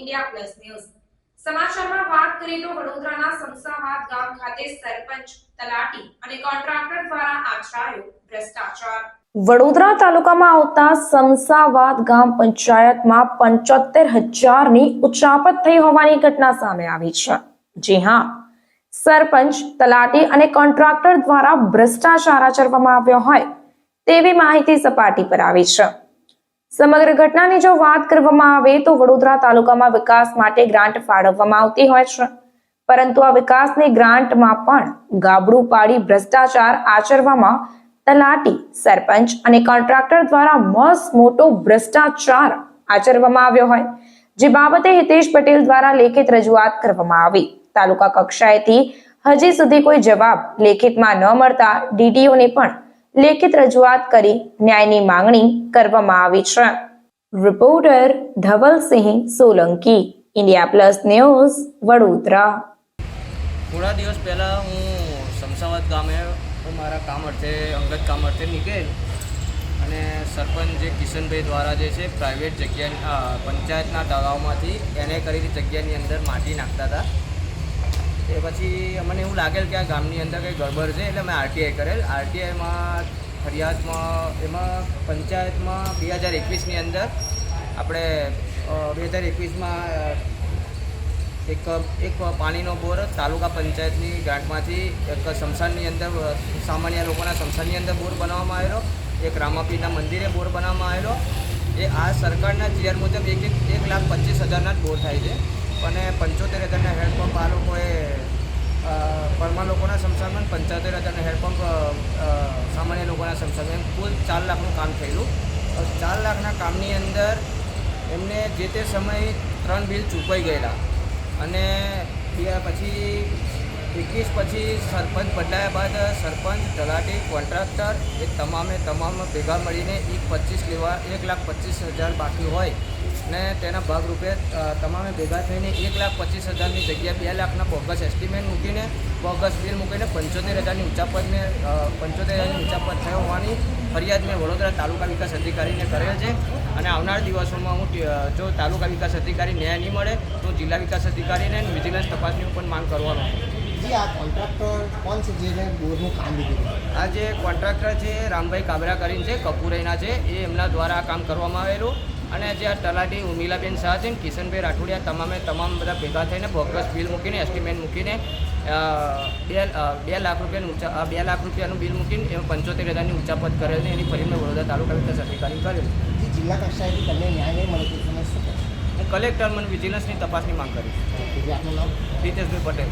India plus news સમાચારમાં વાત કરીએ તો વડોદરાના સમસાવાદ ગામ ખાતે સરપંચ તલાટી અને કોન્ટ્રાક્ટર દ્વારા આચરાયો ભ્રષ્ટાચાર. વડોદરા તાલુકામાં આવતા સમસાવાદ ગામ પંચાયતમાં પંચોતેર હજારની ઉચાપત થઈ હોવાની ઘટના સામે આવી છે. જી હા, સરપંચ, તલાટી અને કોન્ટ્રાક્ટર દ્વારા ભ્રષ્ટાચાર આચરવામાં આવ્યો હોય તેવી માહિતી સપાટી પર આવી છે. સમગ્ર ઘટનાની જો વાત કરવામાં આવે તો વડોદરા તાલુકામાં વિકાસ માટે ગ્રાન્ટ ફાળવવામાં આવતી હોય છે. પરંતુ આ વિકાસની ગ્રાન્ટમાં પણ ગાબડું પાડી ભ્રષ્ટાચાર આચરવામાં તલાટી, સરપંચ અને કોન્ટ્રાક્ટર દ્વારા મસ્ત મોટો ભ્રષ્ટાચાર આચરવામાં આવ્યો હોય. જે બાબતે હિતેશ પટેલ દ્વારા લેખિત રજૂઆત કરવામાં આવી. તાલુકા કક્ષાએથી હજી સુધી કોઈ જવાબ લેખિતમાં ન મળતા ડીડીઓને પણ લેખિત રજૂઆત કરી ન્યાયની માંગણી કરવામાં આવી છે. Reporter Dhavalsinh Solanki, India plus news, Vadodara. થોડા દિવસ પહેલાં હું શમશાબાદ ગામે મારા કામ અર્થે, અંગત કામ અર્થે નીકળેલ અને સરપંચ જે કિશનભાઈ દ્વારા જે છે પ્રાઇવેટ જગ્યા પંચાયતના તળાવમાંથી એને કરેલી જગ્યાની અંદર માટી નાખતા હતા. એ પછી મને એવું લાગેલ કે આ ગામની અંદર કંઈ ગડબડ છે એટલે મેં આરટીઆઈ કરેલ. આરટીઆઈમાં ફરિયાદમાં એમાં પંચાયતમાં બે હજાર એકવીસની અંદર આપણે બે હજાર એકવીસમાં એક એક પાણીનો બોર તાલુકા પંચાયતની ગ્રાન્ટમાંથી એક શમશાનની અંદર સામાન્ય લોકોના શમશાનની અંદર બોર બનાવવામાં આવેલો. એક રામાપીરના મંદિરે બોર બનાવવામાં આવેલો. એ આ સરકારના જીઆર મુજબ એક એક એક લાખ પચીસ હજારના જ બોર થાય છે. અને પંચોતેર હજારના હેન્ડપંપ આ લોકોએ પરમા લોકોના અને પંચોતેર હજારના હેન્ડપંપ સામાન્ય લોકોના શમશાનમાં એમ કુલ ચાર લાખનું કામ થયેલું. ચાર લાખના કામની અંદર એમને જે તે સમયે ત્રણ બિલ ચૂકવાઈ ગયેલા. અને પછી એકવીસ પછી સરપંચ બદલાયા બાદ સરપંચ, તલાટી, કોન્ટ્રાક્ટર એ તમામે તમામ ભેગા મળીને એક પચીસ લેવા, એક લાખ પચીસ હજાર બાકી હોય. ને તેના ભાગરૂપે તમામે ભેગા થઈને એક લાખ પચીસ હજારની જગ્યાએ બે લાખના બોગસ એસ્ટિમેટ મૂકીને બોગસ બિલ મૂકીને પંચોતેર હજારની ઉચાપતને અ, પંચોતેર હજારની ઉચાપત થયો હોવાની ફરિયાદ મેં વડોદરા તાલુકા વિકાસ અધિકારીને કરેલ છે. અને આવનાર દિવસોમાં હું જો તાલુકા વિકાસ અધિકારી ન્યાય નહીં મળે તો જિલ્લા વિકાસ અધિકારીને વિજિલન્સ તપાસની પણ માંગ કરવાનો. આ કોન્ટ્રાક્ટર કોણ છે જેને બોરનું કામ લીધું? આ જે કોન્ટ્રાક્ટર છે રામભાઈ કાબરા કરીને છે કપૂરઈના છે એ એમના દ્વારા આ કામ કરવામાં આવેલું. અને જે આ તલાટી ઉમિલાબેન શાહ છે ને કિશનભાઈ રાઠોડિયા તમામે તમામ બધા ભેગા થઈને બોગસ બિલ મૂકીને એસ્ટિમેટ મૂકીને બે બે લાખ રૂપિયાનું ઊંચા બે લાખ રૂપિયાનું બિલ મૂકીને એમ પંચોતેર હજારની ઊંચાપત કરેલ છે. એની ફરીને વડોદરા તાલુકા વિકાસ અધિકારી કરેલ જે જિલ્લા કક્ષાએથી તમને ન્યાય નહીં મળે તે હું કલેક્ટર મને વિજિલન્સની તપાસની માંગ કરી નામ? રીતેશભાઈ પટેલ.